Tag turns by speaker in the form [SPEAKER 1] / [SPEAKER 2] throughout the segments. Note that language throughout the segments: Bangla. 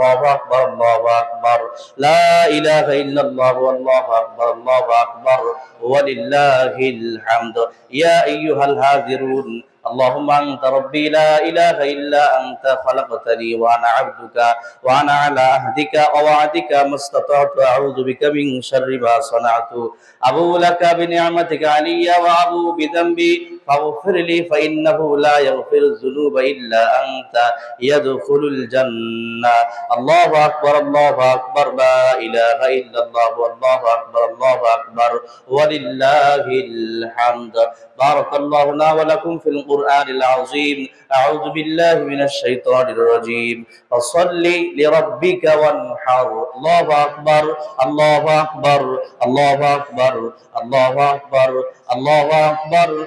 [SPEAKER 1] الله أكبر الله أكبر لا إله إلا الله والله أكبر الله أكبر ولله الحمد يا أيها الهاذرون اللهم أنت ربي لا إله إلا أنت خلقتني وأنا عبدك وأنا على عهدك ووعدك ما استطعت أعوذ بك من شر ما صنعت أبو لك بنعمتك علي وأبو بذنبي فاغفر لي فإنه لا يغفر الذنوب إلا أنت يدخل الجنة الله أكبر الله أكبر لا إله إلا الله والله أكبر الله أكبر ولله الحمد بارك الله لنا ولكم في القرآن العظيم أعوذ بالله من الشيطان الرجيم فصل لربك وانحر الله أكبر الله أكبر الله أكبر الله أكبر الله أكبر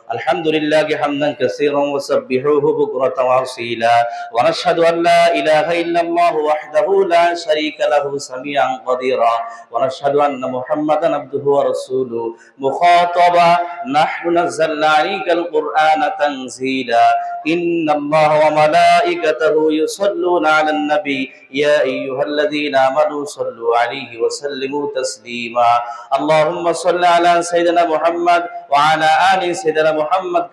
[SPEAKER 1] الحمد لله حمدا كثيرا وسبحوه بكرة وأصيلا. ونشهد أن لا إله إلا الله وحده لا شريك له سميعا قديرا. ونشهد أن محمدا عبده ورسوله. مخاطبا نحن نزلنا عليك القرآن تنزيلا. إن الله وملائكته يصلون على النبي. يا أيها الذين آمنوا صلوا عليه وسلموا تسليما. اللهم صل على سيدنا محمد وعلى آل سيدنا محمد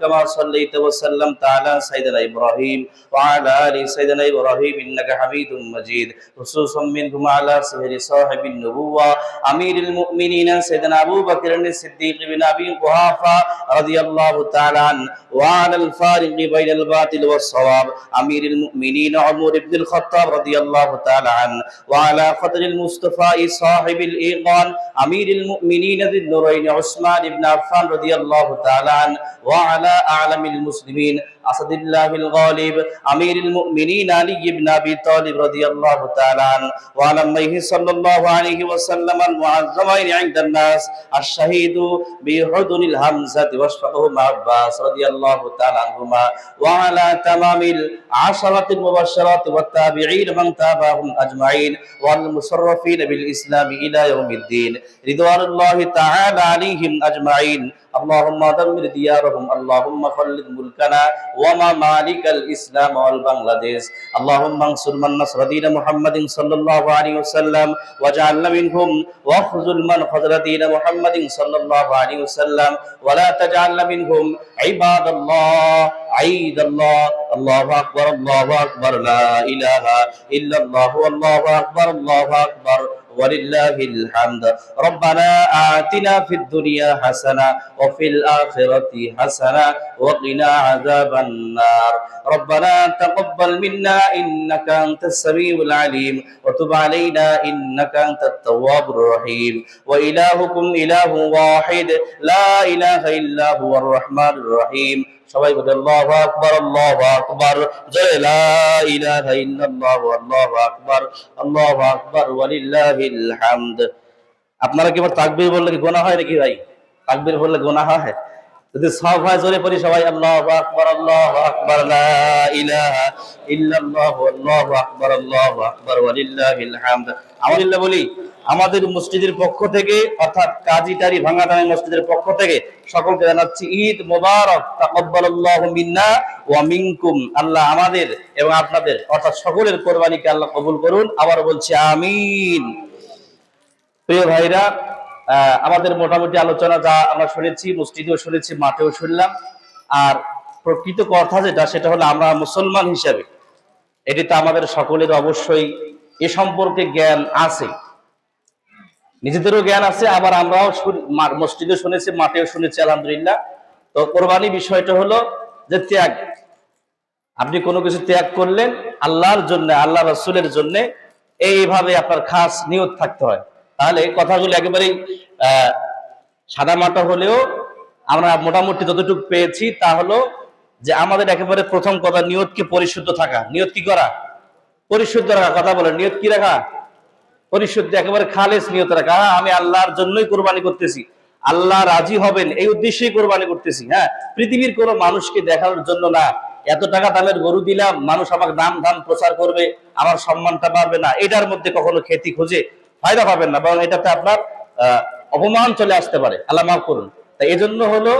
[SPEAKER 1] كما صليت وسلمت على سيدنا إبراهيم وعلى آل سيدنا إبراهيم إنك حميد مجيد. خصوصا منهم على سهر صاحب النبوة أمير المؤمنين سيدنا أبو بكر الصديق بن أبي قحافة رضي الله تعالى عنه وعلى الفارق بين الباطل والصواب أمير المؤمنين عمر بن الخطاب رضي الله تعالى عنه وعلى قدر المصطفى صاحب الإيقان أمير المؤمنين ذي النورين عثمان بن عفان رضي الله تعالى عنه وعلى أعلم المسلمين. আসাদুল্লাহিল গালিব আমিরুল মুমিনিন আলী ইবনে আবি তালিব রাদিয়াল্লাহু তাআলা ওয়া আলাইহি সাল্লাল্লাহু আলাইহি ওয়াসাল্লাম আল মুআজ্জামাইন ইনদান নাস আশ-শাহীদু বিহুদুনিল হামজাতি ওয়াশফাহু মা'ব্বাস রাদিয়াল্লাহু তাআলা আনহুমা। ওয়া আলা তামামিল আশরাতিল মুবাশশারাতি ওয়াত তাবিঈন মান তাবাহুম আজমাইন ওয়াল মুসাররাফিন বিল ইসলাম ইলা ইয়াউমিদ্দিন। রিদওয়ানুল্লাহি তাআলা আলাইহিম আজমাইন। اللهم دمر ديارهم اللهم خلد ملكنا وما مالك الإسلام والبنغلاديش. اللهم انصر من نصر دين محمد صلى الله عليه وسلم واجعلنا منهم واخذل من خذل دين محمد صلى الله عليه وسلم ولا تجعلنا منهم عباد الله عيد الله. الله أكبر الله أكبر لا إله إلا الله والله أكبر الله أكبر. ولله الحمد. ربنا آتنا في الدنيا حسنة وفي الآخرة حسنة وقنا عذاب النار. ربنا تقبل منا إنك أنت السميع العليم وتب علينا إنك أنت التواب الرحيم. وإلهكم إله واحد لا إله إلا هو الرحمن الرحيم. সবাই বলে, আল্লাহু আকবার আল্লাহু আকবার। জয় লা ইলাহা ইল্লাল্লাহু, আল্লাহু আকবার আল্লাহু আকবার, ওয়ালিল্লাহিল হামদ। আপনারা কি তাকবীর বললে কি গোনা হয় নাকি ভাই? তাকবীর বললে গোনা হয়? যদি সব হয়, জোরে পড়ি সবাই, আল্লাহু আকবার আল্লাহু আকবার, লা ইলাহা ইল্লাল্লাহু, আল্লাহু আকবার আল্লাহু আকবার, ওয়ালিল্লাহিল হামদ। আলহামদুলিল্লাহ বলি, আমাদের মসজিদের পক্ষ থেকে, অর্থাৎ কাজীটারি ভাঙাটানি মসজিদের পক্ষ থেকে সকলকে জানাচ্ছি, ঈদ মোবারক, তাকাব্বালাল্লাহু মিন্না ওয়া মিনকুম। আল্লাহ আমাদের এবং আপনাদের, অর্থাৎ সকলের কোরবানিকে আল্লাহ কবুল করুন। আবার বলছি, আমিন। প্রিয় ভাইরা আমাদের মোটামুটি আলোচনা যা আমরা শুনেছি, মসজিদেও শুনেছি, মাঠেও শুনলাম। আর প্রকৃত কথা যেটা, সেটা হলো আমরা মুসলমান হিসাবে, এটি তো আমাদের সকলের অবশ্যই এ সম্পর্কে জ্ঞান আছে। নিজেদেরও জ্ঞান আছে, আবার আমরাও মসজিদে শুনেছি, মাঠেও শুনেছি, আলহামদুলিল্লাহ। তো কোরবানি বিষয়টা হলো যে ত্যাগ। আপনি কোনো কিছু ত্যাগ করলেন আল্লাহর জন্য, আল্লাহ রসুলের জন্য, এইভাবে আপনার খাস নিয়ত থাকতে হয়। তাহলে কথাগুলো একেবারেই সাদা মাটা হলেও আমরা মোটামুটি যতটুকু পেয়েছি তা হলো যে আমাদের একেবারে প্রথম কথা নিয়তকে পরিশুদ্ধ থাকা। নিয়ত কি করা? পরিশুদ্ধ রাখা কথা বলে নিয়ত কি রাখা? পরিশুদ্ধ একেবারে খালেস নিয়ত রাখা। হ্যাঁ, আমি আল্লাহর জন্যই কোরবানি করতেছি। আল্লাহ রাজি হবেন এই উদ্দেশ্যেই কোরবানি করতেছি। হ্যাঁ পৃথিবীর কোনো মানুষকে দেখানোর জন্য না। এত টাকা দামের গরু দিলাম মানুষ আমাকে নাম ধাম প্রচার করবে আমার সম্মানটা বাড়বে না। এটার মধ্যে কখনো খ্যাতি খুঁজে ফায়দা পাবেন না বরং এটাতে আপনার অপমান চলে আসতে পারে। আল্লাহ মাফ করুন। তাই এই জন্য হলো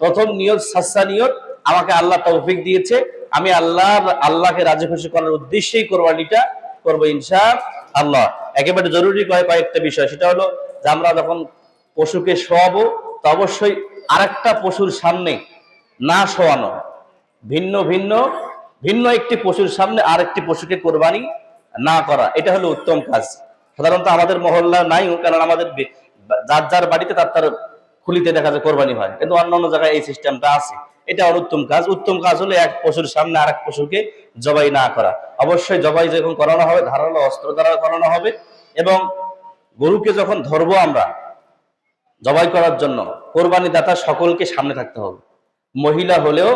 [SPEAKER 1] প্রথম নিয়ত সাচ্চা নিয়ত আমাকে আল্লাহ তৌফিক দিয়েছে। আমি আল্লাহ আল্লাহকে রাজি খুশি করার উদ্দেশ্যেই কোরবানিটা করব ইনশা আল্লাহ, একেবারে জরুরি কয় কয়েকটা বিষয়। সেটা হলো যে আমরা যখন পশুকে শোয়াবো, তো অবশ্যই আরেকটা পশুর সামনে না শোয়ানো। ভিন্ন ভিন্ন ভিন্ন একটি পশুর সামনে আরেকটি পশুকে কোরবানি না করা। এটা হলো উত্তম কাজ। সাধারণত আমাদের মহল্লা নাই, কারণ আমাদের যার যার বাড়িতে তার তার খুলিতে দেখা যায় কোরবানি হয়। কিন্তু অন্যান্য জায়গায় এই সিস্টেমটা আছে। এটা অনুত্তম কাজ। উত্তম কাজ হলো এক পশুর সামনে আরেক পশুকে জবাই না করা। অবশ্যই জবাই যখন করানো হবে, ধারালো অস্ত্র দ্বারা করানো হবে এবং গরুকে যখন ধরবো আমরা জবাই করার জন্য কোরবানি দাতা সকলকে সামনে থাকতে হবে। মহিলা হলেও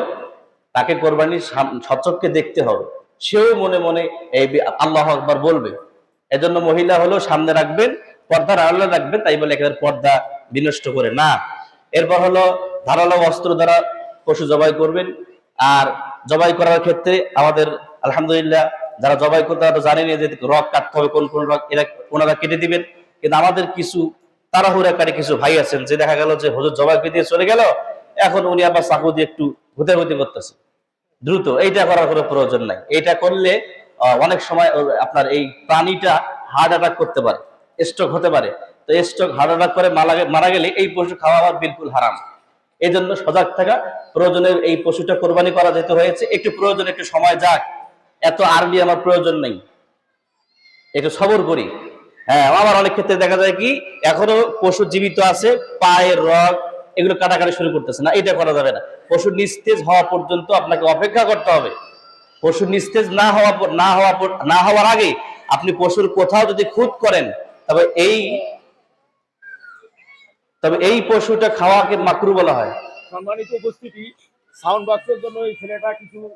[SPEAKER 1] তাকে কোরবানির সচক্ষে দেখতে হবে। সেও মনে মনে এই আল্লাহ আকবার বলবে। এজন্য মহিলা হলেও সামনে রাখবেন, পর্দার আড়ালে রাখবেন, তাই বলে একেবারে পর্দা বিনষ্ট করে। না, এরপর হলো ধারালো অস্ত্র দ্বারা পশু জবাই করবেন। আর জবাই করার ক্ষেত্রে আমাদের, আলহামদুলিল্লাহ, যারা জবাই করতে তারা জানেনি যে রক কাটতে হবে, কোন কোন রক, এরা ওনারা কেটে দিবেন। কিন্তু আমাদের কিছু তাড়াহুড়াকারী কিছু ভাই আছেন, যে দেখা গেল যে হুজুর জবাই দিয়ে চলে গেল, এখন উনি আবার চাকু দিয়ে একটু হুতাহুতি করতেছে। দ্রুত, এইটা করার কোনো প্রয়োজন নাই। এইটা করলে অনেক সময় আপনার এই প্রাণীটা হার্ট অ্যাটাক করতে পারে স্ট্রোক হতে পারে। তো স্ট্রোক হার্ট অ্যাটাক করে মারা গেলে এই পশু খাওয়া আবার বিলকুল হারাম। এই জন্য সজাগ থাকা প্রয়োজনের এই পশুটা কোরবানি করা যেতে হয়েছে। একটু প্রয়োজন, একটু সময় যাক। এত আর্লি আমার প্রয়োজন নেই। একটু সবর করি। হ্যাঁ আবার অনেক ক্ষেত্রে দেখা যায় কি, এখনও পশু জীবিত আছে, পায়ের রগ, এগুলো কাটাকাটি শুরু করতেছে না। এটা করা যাবে না। পশু নিস্তেজ হওয়া পর্যন্ত আপনাকে অপেক্ষা করতে হবে। পশু নিস্তেজ না হওয়া না হওয়া না হওয়ার আগে আপনি পশুর কোথাও যদি খুদ করেন, তবে এই তবে এই পশুটা খাওয়াকে মাকরু বলা হয়।
[SPEAKER 2] সম্মানিত উপস্থিতি সাউন্ড বক্সের জন্য এই ছেলেটা কিছু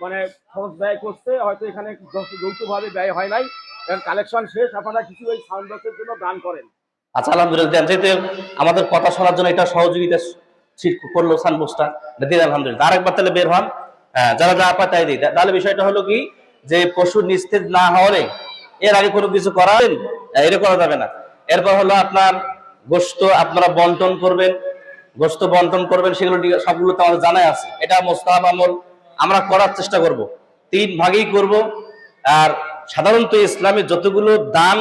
[SPEAKER 2] মানে খরচ ব্যয় করছে। হয়তো এখানে যৌথ- যৌথভাবে ব্যয় হয় নাই। কারণ কালেকশন শেষ আপনারা কিছু এই সাউন্ড বক্সের জন্য দান করেন।
[SPEAKER 1] আচ্ছা আলহামদুলিল্লাহ। যেহেতু আমাদের কথা শোনার জন্য এটা সহযোগিতা করল সানবোসটা দিন আলহামদুলিল্লাহ। আরেকবার তাহলে বের হন। হ্যাঁ, যারা যা পায় তাই দিই। তাহলে বিষয়টা হলো কি যে পশু নিস্তেজ না হওয়ারে এর আগে কোনো কিছু করাবেন এটা করা যাবে না। এরপর হলো আপনার গোস্ত আপনারা বন্টন করবেন, গোস্ত বন্টন করবেন, সেগুলো সবগুলো তো আমাদের জানাই আছে। এটা মোস্তাহাব আমল, আমরা করার চেষ্টা করব। তিন ভাগেই করব। আর সাধারণত ইসলামে যতগুলো দান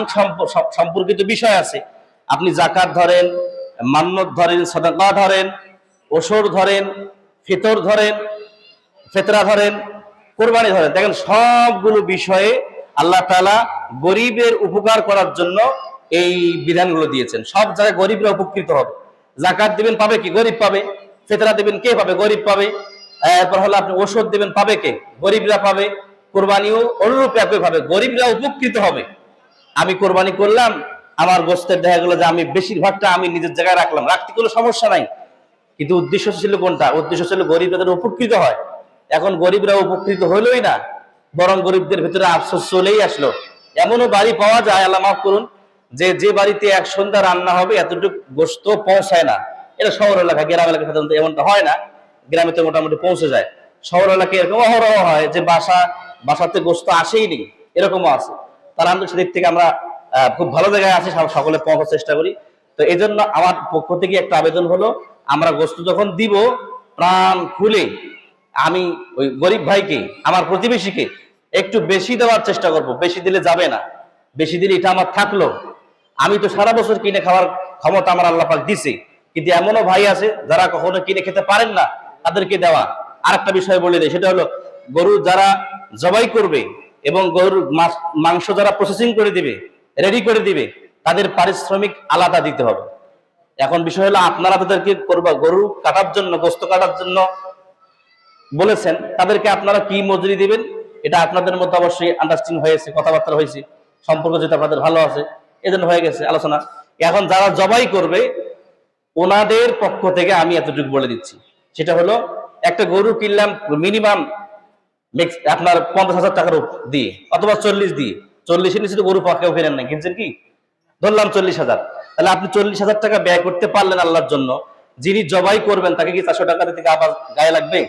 [SPEAKER 1] সম্পর্কিত বিষয় আছে, আপনি জাকাত ধরেন, মান্নত ধরেন, সদাকা ধরেন ওসর ধরেন, ফিতর ধরেন, ফেতরা ধরেন, কোরবানি ধরেন, দেখেন সবগুলো বিষয়ে আল্লাহ তালা গরিবের উপকার করার জন্য এই বিধানগুলো দিয়েছেন। সব জায়গায় গরিবরা উপকৃত হবে। জাকাত দিবেন পাবে কি? গরিব পাবে। ফেতরা দিবেন কে পাবে? গরিব পাবে। এরপর হলো আপনি ওষুধ দিবেন পাবে কে? গরিবরা পাবে। কোরবানিও অনুরূপ একই ভাবে। গরিবরা উপকৃত হবে। আমি কোরবানি করলাম, আমার গোস্তের দেখা গেলো যে আমি বেশিরভাগটা আমি নিজের জায়গায় রাখলাম। রাখতে কোনো সমস্যা নাই। কিন্তু উদ্দেশ্য ছিল কোনটা? উদ্দেশ্য ছিল গরিবরা যেন উপকৃত হয়। এখন গরিবরা উপকৃত হইলই না। বরং গরিবদের ভিতরে আফসোস চলেই আসলো। এমনও বাড়ি পাওয়া যায়, আল্লাহ মাফ করুন যে যে বাড়িতে এক সন্ধ্যা রান্না হবে, এতটুকু গোস্ত পৌঁছায় না। এটা শহর এলাকা, গ্রাম এলাকা সাধারণত এমনটা হয় না। গ্রামে তো মোটামুটি পৌঁছে যায়। শহর এলাকায় এরকম অহরহ হয় যে, বাসা, বাসাতে গোস্ত আসেই নেই। এরকমও আছে। তার আন্তরিক সেদিক থেকে আমরা খুব ভালো জায়গায় আছি সকলে পৌঁছার চেষ্টা করি। তো এই জন্য আমার পক্ষ থেকে একটা আবেদন হলো, আমরা গোস্ত যখন দিব, প্রাণ খুলে আমি ওই গরিব ভাইকে, আমার প্রতিবেশীকে একটু বেশি দেওয়ার চেষ্টা করব। বেশি দিলে যাবে না। বেশি দিলে এটা আমার থাকল। আমি তো সারা বছর কিনে খাওয়ার ক্ষমতা আমার আল্লাহ পাক দিছে। কিন্তু এমনও ভাই আছে, যারা কখনো কিনে খেতে পারেন না, তাদেরকে দেওয়া। আরেকটা বিষয় বলে দেয় সেটা হলো গরু যারা জবাই করবে এবং গরুর মাংস যারা প্রসেসিং করে দিবে রেডি করে দিবে, তাদের পারিশ্রমিক আলাদা দিতে হবে। এখন বিষয় হলো, আপনারা তাদেরকে করবা গরু কাটার জন্য, গোস্ত কাটার জন্য বলেছেন, তাদেরকে আপনারা কি মজুরি দিবেন? এটা আপনাদের মধ্যে অবশ্যই আন্ডারস্ট্যান্ডিং হয়েছে, কথাবার্তা হয়েছে। সম্পর্ক যেটা আপনাদের ভালো আছে এজন্য হয়ে গেছে আলোচনা। এখন যারা জবাই করবে, ওনাদের পক্ষ থেকে আমি এতটুকু বলে দিচ্ছি। সেটা হলো, একটা গরু কিনলাম মিনিমাম আপনার পঞ্চাশ হাজার টাকার দিয়ে, অথবা চল্লিশ দিয়ে। চল্লিশের নিচে তো গরু পাকেও কেনেন না কিনছেন কি? ধরলাম চল্লিশ হাজার। তাহলে আপনি চল্লিশ হাজার টাকা ব্যয় করতে পারলেন আল্লাহর জন্য, যিনি জবাই করবেন তাকে কি চারশো টাকা দিতে আবার গায়ে লাগবে?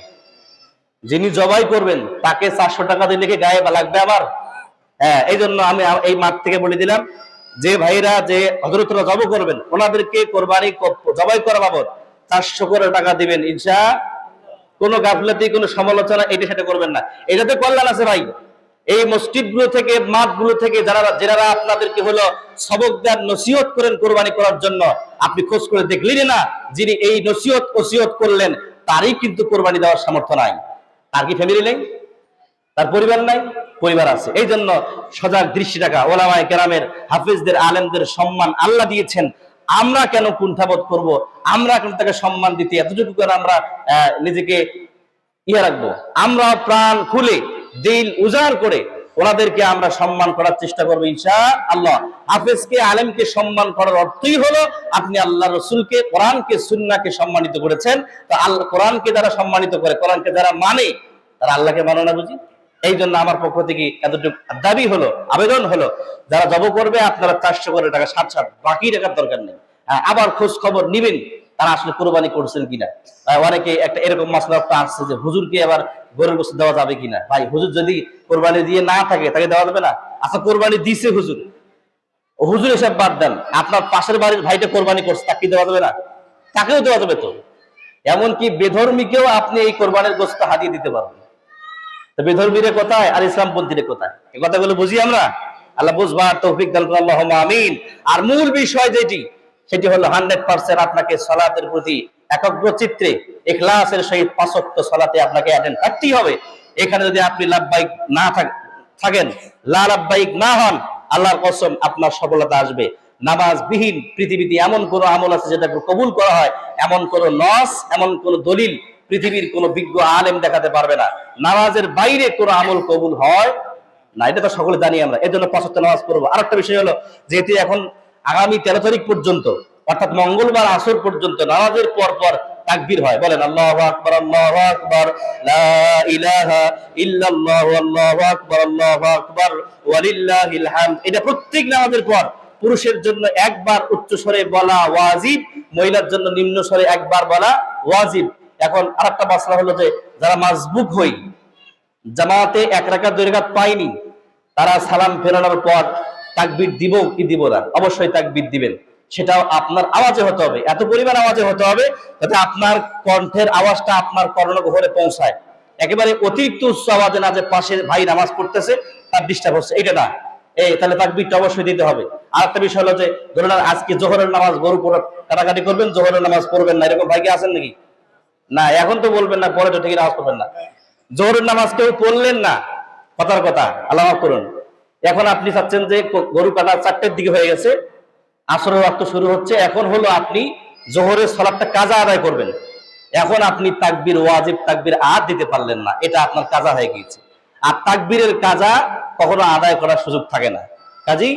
[SPEAKER 1] যিনি জবাই করবেন, তাকে চারশো টাকা দিলে কি গায়ে লাগবে আবার? হ্যাঁ এই জন্য আমি এই মাঠ থেকে বলে দিলাম যে ভাইরা যে হজরতরা জব করবেন, ওনাদেরকে কোরবানি জবাই করা বাবদ চারশো করে টাকা দিবেন। ইনশা, কোনো গাফলাতি, কোনো সমালোচনা এটা সেটা করবেন না। এটাতে কল্যাণ আছে ভাই। এই মসজিদগুলো থেকে, মাঠগুলো থেকে যারা যারা আপনাদেরকে হলো সবক দেন, নসিহত করেন কোরবানি করার জন্য, আপনি খোঁজ করে দেখলেন না যিনি এই নসিহত, ওসিহত করলেন, তারই কিন্তু কোরবানি দেওয়ার সামর্থ্য নাই। তার কি ফ্যামিলি নেই? তার পরিবার নাই, পরিবার আছে। এই জন্য সজাগ দৃষ্টি রাখা, ওলামায় কেরামের, হাফিজদের, আলেমদের সম্মান আল্লাহ দিয়েছেন। আমরা কেন কুণ্ঠাবোধ করব? আমরা কেন তাকে সম্মান দিতে এতটুকু করে আমরা নিজেকে ইয়ে রাখব? আমরা প্রাণ খুলে, দিল উজাড় করে ওনাদেরকে আমরা সম্মান করার চেষ্টা করব ইনশা আল্লাহ হাফেজকে, আলেমকে সম্মান করার অর্থই হলো আপনি আল্লাহ রসুলকে, কোরআনকে সুন্নাকে সম্মানিত করেছেন। তো আল্লাহ কোরআনকে যারা সম্মানিত করে, কোরআনকে যারা মানে তারা আল্লাহকে মানে না বুঝি? এই জন্য আমার পক্ষ থেকে এতটুকু দাবি হলো আবেদন হলো যারা জব করবে আপনারা চারশো করে টাকা সাত সাত বাকি টাকার দরকার নেই। হ্যাঁ, আবার খোঁজ খবর নিবেন তারা আসলে কোরবানি করছেন কিনা। অনেকে একটা এরকম মশলা আসছে যে হুজুরকে আবার গরুর গোস্ত দেওয়া যাবে কিনা। ভাই হুজুর যদি কোরবানি দিয়ে না থাকে তাকে দেওয়া যাবে না? আচ্ছা কোরবানি দিছে হুজুর। হুজুর এসব বাদ দেন। আপনার পাশের বাড়ির ভাইটা কোরবানি করছে তাকে দেওয়া যাবে না? তাকেও দেওয়া যাবে তো। এমনকি বেধর্মীকেও আপনি এই কোরবানির গোস্ত হাতিয়ে দিতে পারবেন। বেধর্মীরে কোথায়? আর ইসলামপন্থীরে কোথায়? এই কথাগুলো বুঝি আমরা? আল্লাহ বুঝবার তৌফিক দান আল্লাহুম্মা আমিন। আর মূল বিষয় যেটি, সেটি হলো হান্ড্রেড পার্সেন্ট আপনাকে সলাতের প্রতি একগ্র চিত্রে ইখলাসের সহিত পাঁচক্ত সলাতে আপনাকে অ্যাটেন্ড থাকতেই হবে। এখানে যদি আপনি লাভবাহিক না থাকেন, লাভবাহিক না হন, আল্লাহর কসম আপনার সফলতা আসবে। নামাজ বিহীন পৃথিবীতে এমন কোন আমল আছে যেটা কবুল করা হয়? এমন কোন নস, এমন কোন দলিল পৃথিবীর কোন বিজ্ঞ আলেম দেখাতে পারবে না। নামাজের বাইরে কোন আমল কবুল হয় না। এটা তো সকলে জানি আমরা। এর জন্য পাঁচত্ব নামাজ পড়ব। আর একটা বিষয় হলো, যেহেতু এখন আগামী তেরো তারিখ পর্যন্ত, অর্থাৎ মঙ্গলবার, আসর পর্যন্ত নামাজের পর পর তাকবীর হয়। বলেন, আল্লাহু আকবার আল্লাহু আকবার আল্লাহু আকবার আল্লাহু আকবার এটা প্রত্যেক নামাজের পর। পুরুষের জন্য একবার উচ্চ স্বরে বলা ওয়াজিব, মহিলার জন্য নিম্ন স্বরে একবার বলা ওয়াজিব। এখন আরেকটা মশলা হলো যে যারা মাজবুক হই, জামাতে এক রাকাত, দুই রাকাত পায়নি তারা সালাম ফেরানোর পর তাকবির দিব কি দিব না? অবশ্যই তাকবির দিবেন। সেটাও আপনার আওয়াজে হতে হবে। এত পরিমাণ আওয়াজে হতে হবে যাতে আপনার কণ্ঠের আওয়াজটা আপনার কর্ণগহরে পৌঁছায়। একেবারে অতিরিক্ত উচ্চ আওয়াজে না যে পাশে ভাই নামাজ পড়তেছে, তার ডিস্টার্ব হচ্ছে। এটা না। এই তাহলে তাকবিরটা অবশ্যই দিতে হবে। আর একটা বিষয় হলো যে, ধরুন আজকে জোহরের নামাজ গরু কাটাকাটি করবেন, জোহরের নামাজ পড়বেন না। এরকম ভাই কি আছেন নাকি? না, এখন তো বলবেন না, পরে তো ঠিক নামাজ পড়বেন না। জোহরের নামাজ কেউ পড়লেন না? কথার কথা, আল্লাহ করুন। এখন আপনি চাচ্ছেন যে গরু কাটা চারটের দিকে হয়ে গেছে, আসরের রক্ত শুরু হচ্ছে, এখন হলো আপনি জোহরের সলাপটা কাজা আদায় করবেন। এখন আপনি তাকবির ওয়াজিব, তাকবির আর দিতে পারলেন না, এটা আপনার কাজা হয়ে গিয়েছে। আর তাকবীরের কাজা কখনো আদায় করার সুযোগ থাকে না। কাজী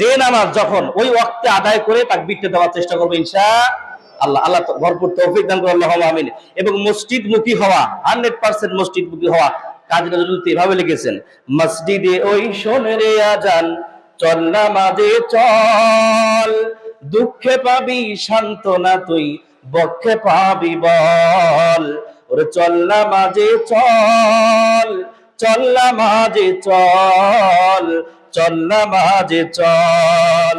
[SPEAKER 1] যে নামাজ যখন ওই ওয়াক্তে আদায় করে তাকবীরটা দেওয়ার চেষ্টা করব ইনশা আল্লাহ আল্লাহ ভরপুর তৌফিক দান করে আল্লাহ আমিন। এবং মসজিদ মুখী হওয়া, হান্ড্রেড পার্সেন্ট মসজিদ মুখী হওয়া কাজী নজরুল এভাবে লিখেছেন, মসজিদে ওই শোনে রে আজান, চল না মাঝে চল। দুঃখে পাবি, সান্ত্বনা তুই, বক্ষে পাবি বল। ওরে চল না মাঝে চল চল না মাঝে চল চল না মাঝে চল।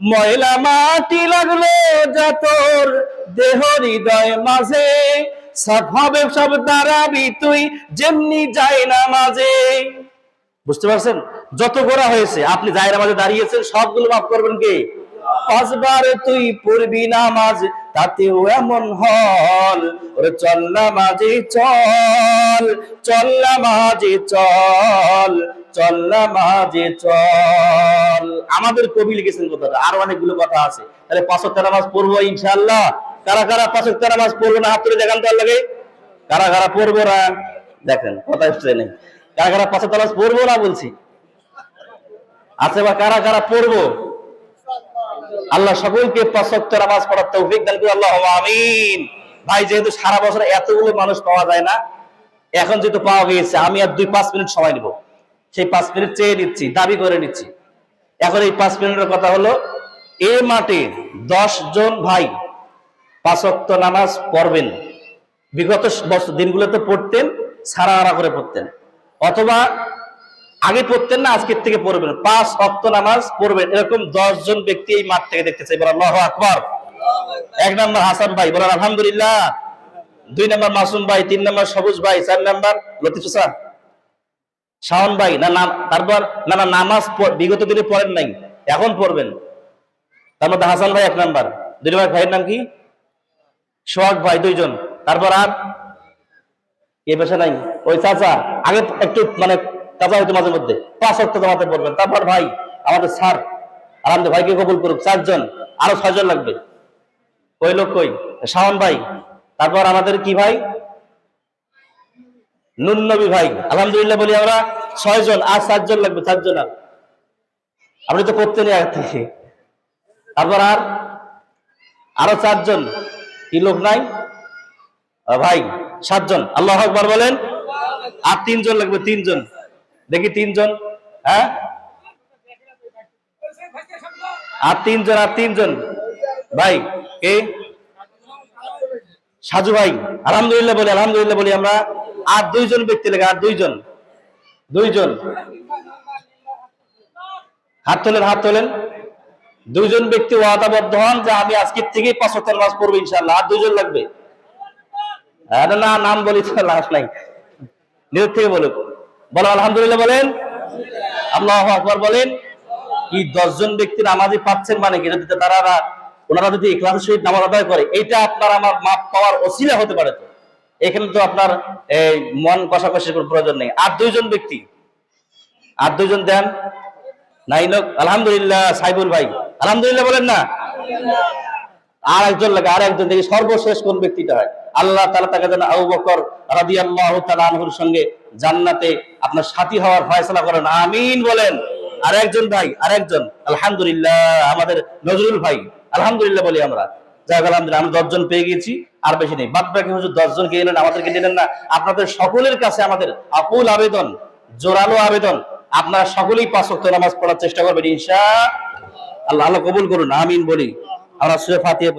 [SPEAKER 1] ময়লা মাটি লাগল যা তোর দেহ হৃদয় মাঝে। সব হবে, সব দাঁড়াবি তুই যেমনি যায় না মাঝে বুঝতে পারছেন? যত গোড়া হয়েছে, আপনি জায়রা মাঝে দাঁড়িয়েছেন, সবগুলো মাফ করবেন কে? পাঁচবার তুই পড়বি নামাজ, তাতেও এমন হল। ওরে চল নামাজে চল চল নামাজে চল। চল নামাজে চল। আমাদের কবি লিখেছেন কথাটা, আরও অনেকগুলো কথা আছে। তাহলে পাঁচত্তর নামাজ পড়ব ইনশাল্লাহ কারা কারা পাঁচত্তর নামাজ পড়ব না, হাত তুলে দেখান তো লাগে কারা কারা পড়ব না, দেখেন, কথা হচ্ছে নেই। কারা কারা পাঁচত্তর নামাজ পড়ব না বলছি? আছে বা কারা কারা পড়ব? আল্লাহ সকলকে পাঁচক্ত নামাজ পড়ার তৌফিক দান করে আল্লাহ আমিন। ভাই, যেহেতু সারা বছর এতগুলো মানুষ পাওয়া যায় না, এখন যেহেতু পাওয়া গিয়েছে, আমি আর দুই পাঁচ মিনিট সময় নিব। সেই পাঁচ মিনিট চেয়ে নিচ্ছি, দাবি করে নিচ্ছি। এখন এই পাঁচ মিনিটের কথা হলো, এ মাঠে দশ জন ভাই পাঁচক্ত নামাজ পড়বেন। বিগত বছর দিনগুলোতে পড়তেন, সারা আড়া করে পড়তেন। অথবা আগে পড়তেন না, আজকের থেকে পড়বেন। পাঁচ অক্ত নামাজ পড়বেন। এরকম দশ জন ব্যক্তি এই মাঠ থেকে দেখতে চাই আল্লাহ আকবর। এক নম্বর হাসান ভাই বলেন, আলহামদুলিল্লাহ। দুই নম্বর মাসুম ভাই, তিন নম্বর সবুজ ভাই, চার নম্বর লতিফ শাওন ভাই, না তারপর, না না, নামাজ বিগত দিনে পড়েন নাই, এখন পড়বেন। তার মধ্যে হাসান ভাই এক নাম্বার দুই নম্বর ভাইয়ের নাম কি? সোহাগ ভাই দুইজন। তারপর আর? এ পেশা নাই। ওই চাচা, আগে একটু মানে চাচা হইতো মাঝে মধ্যে, পাঁচ অক্ট জমাতে পড়বেন। তারপর ভাই, আমাদের স্যার, আলহামদুলিল্লাহ, ভাইকে কবুল করুক, চারজন, আরও ছয়জন লাগবে। ওই লোক কই? শাওন ভাই। তারপর আমাদের কি ভাই? নুন নবী ভাই, আলহামদুলিল্লাহ বলি আমরা ছয়জন, আর চারজন লাগবে চারজন আর। আপনি তো করতে নেই থেকে তারপর আর, আরও চারজন, কি লোক নাই? ভাই, সাতজন। আল্লাহ আকবার বলেন, আর তিনজন লাগবে, তিনজন। দেখি তিনজন হ্যাঁ? আর তিনজন আর তিনজন। ভাই, কে? সাজু ভাই, আলহামদুলিল্লাহ বলি আলহামদুলিল্লাহ বলি আমরা। আর দুইজন ব্যক্তি লাগে, আর দুইজন। দুইজন। হাত তোলেন হাত তোলেন। দুইজন ব্যক্তি ওয়াদাবদ্ধ হন যে আমি আজকের থেকেই পাঁচ হাজার মাস পড়ব ইনশাল্লাহ আর দুইজন লাগবে? আরে না নাম বলি লাভ নাই। নিজের থেকে বলুক। বলো আলহামদুলিল্লাহ বলেন। আল্লাহ আকবর বলেন। কি দশজন ব্যক্তি নামাজি পাচ্ছেন মানে কি? যদি তারা ওনারা যদি ইখলাসের সহিত নামাজ আদায় করে, এইটা আপনার আমার মাপ পাওয়ার অসিলা হতে পারে তো। এখানে তো আপনার এই মন কষাকষির কোনো প্রয়োজন নেই। আর দুইজন ব্যক্তি? আর দুইজন দেন? নাই লোক আলহামদুলিল্লাহ, সাইবুল ভাই। আলহামদুলিল্লাহ বলেন না? আর একজন লাগে আর একজন দেখি সর্বশেষ কোন ব্যক্তিটা হয়? আল্লাহ তালা তাকে যেন আবু বকর রাদি আল্লাহ আনহুর সঙ্গে জান্নাতে আপনার সাথী হওয়ার ফয়সলা করেন। আমিন বলেন। আর একজন ভাই আর একজন আলহামদুলিল্লাহ, আমাদের নজরুল ভাই। আলহামদুলিল্লাহ বলি আমরা। যাই আলহামদুলিল্লাহ, আমরা দশজন পেয়ে গেছি আর বেশি নেই। বাদ বাকি হুজুর দশজন কে নিলেন, আমাদেরকে নিলেন না। আপনাদের সকলের কাছে আমাদের আকুল আবেদন, জোরালো আবেদন। আপনারা সকলেই পাঁচ ওয়াক্ত নামাজ পড়ার চেষ্টা করবেন, ইনশা আল্লাহ। আল্লাহ কবুল করুন, আমিন বলি। আমরা সুরে ফাতিহা